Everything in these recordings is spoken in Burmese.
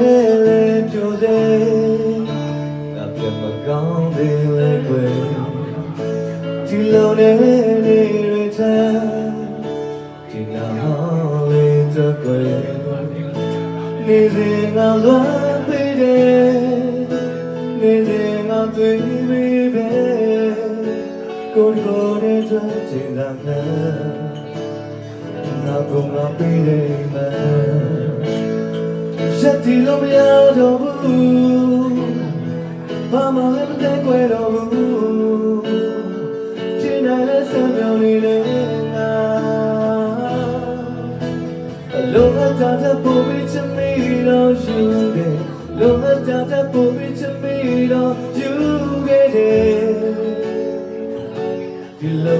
လေလေပြိုစေငါပြမကောင်းသေးလေကွယ်ဒီလုံးနေနေရတဲ့ဒီနာဟောင်းလေးတကွယ်နေစဉ်ငါလွမ်းပေးတယ်နေစဉ်ငါတွေ့ပြီးပဲကိုယ်ကိုယ်နဲ့ကြည့်တာကနာကုန်ငါပေးတယ်မှာ ရက်တီလို့မရတော့ဘူးဘာမှလည်းမတဲ့ခွဲတော့ဘူးချင်တယ်လဲဆံပြောင်းနေတယ်ငါလုံးအပ်တာတဲ့ပုံပြီးချမီတော့ယူတယ်လုံးအပ်တာတဲ့ပုံပြီးချမီတော့ယူခဲ့တယ်ဒီလုံး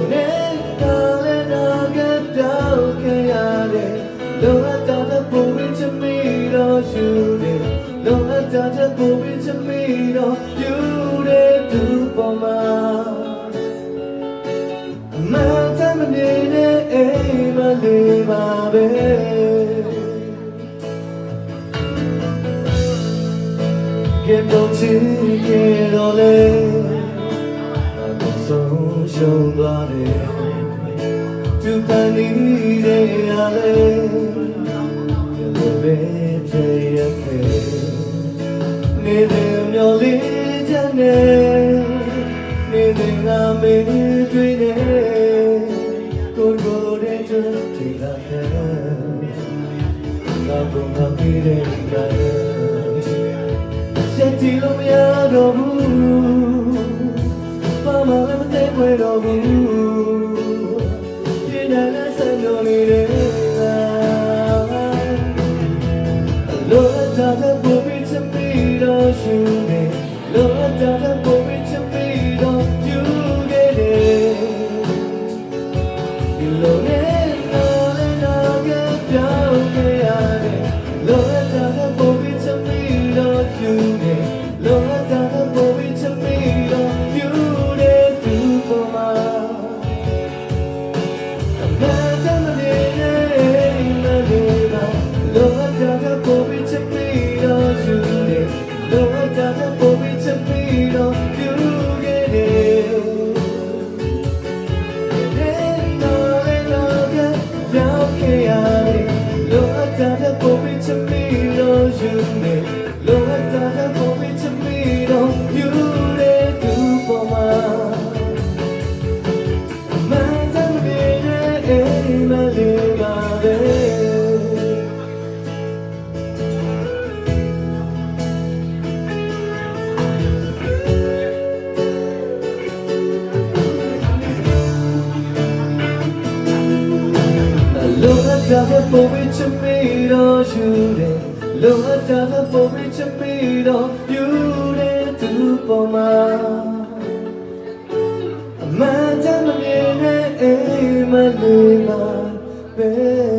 လုံးအပ်တာတဲ့ပုံပြီးချမီတော့ယူတယ်သူပေါ်မှာအမှန်တမ်းမနေနဲ့အိမ်မလေးပါပဲကဲတော့ချစ်ခဲ့တော့လေ တဲ့ငါမေးတွေ့နေကိုယ်ကိုယ်ရဲ့ချစ်ချင်လာခဲ့ငါကငါပြေးတဲ့ကံဆက်ကြည့်လို့မရတော့ဘူးဘာမှလည်းမသိခွဲတော့ဘူးပြင်းတဲ့ဆက်လို့နေတယ်ငါလိုအပ်တာတဲ့ပုံပြီးချင်ပြီးတော့ရှင်နေလိုအပ်တာတဲ့ပုံပြီးချင်ပြီး လောကတာကိုပြီးချစ်ပြီးတော့ယူနေလောကတာကိုပြီးချစ်ပြီးတော့ယူတဲ့သူပေါ်မှာမန်တမ်းနေနဲ့အိမ်မလေးပါပဲလောက တာတဲ့ပုံပြီးချမီတော့ယူတယ်လောကတာတဲ့ပုံပြီးချမီတော့ယူတယ်သူပေါ်မှာအမှန်တမ်းမမြင်နဲ့အိမ်မလေးပါပဲ